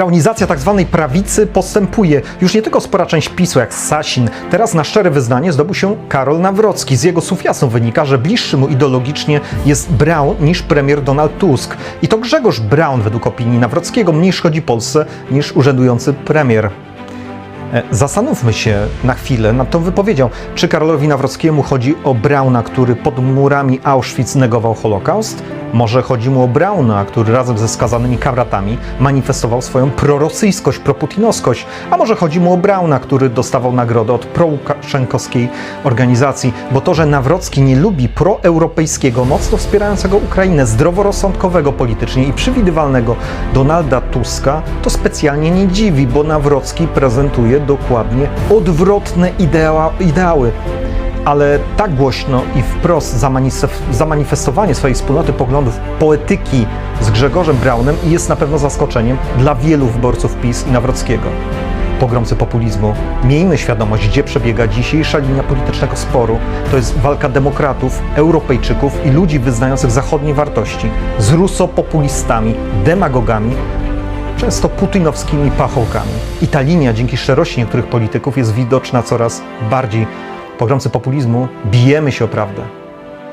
Braunizacja tzw. prawicy postępuje. Już nie tylko spora część PiSu, jak Sasin. Teraz na szczere wyznanie zdobył się Karol Nawrocki. Z jego słów jasno wynika, że bliższy mu ideologicznie jest Brown niż premier Donald Tusk. I to Grzegorz Brown, według opinii Nawrockiego, mniej szkodzi Polsce niż urzędujący premier. E, Zastanówmy się na chwilę nad tą wypowiedzią. Czy Karolowi Nawrockiemu chodzi o Brauna, który pod murami Auschwitz negował Holokaust? Może chodzi mu o Brauna, który razem ze skazanymi kamratami manifestował swoją prorosyjskość, proputinowskość? A może chodzi mu o Brauna, który dostawał nagrodę od prołukaszenkowskiej organizacji? Bo to, że Nawrocki nie lubi proeuropejskiego, mocno wspierającego Ukrainę, zdroworozsądkowego politycznie i przewidywalnego Donalda Tuska, to specjalnie nie dziwi, bo Nawrocki prezentuje dokładnie odwrotne idea, ideały. Ale tak głośno i wprost zamanifest- zamanifestowanie swojej wspólnoty poglądów poetyki z Grzegorzem Braunem jest na pewno zaskoczeniem dla wielu wyborców PiS i Nawrockiego. Pogromcy populizmu, miejmy świadomość, gdzie przebiega dzisiejsza linia politycznego sporu. To jest walka demokratów, Europejczyków i ludzi wyznających zachodnie wartości z rusopopulistami, demagogami, często putinowskimi pachołkami. I ta linia dzięki szczerości niektórych polityków jest widoczna coraz bardziej. Pogromcy populizmu, bijemy się o prawdę.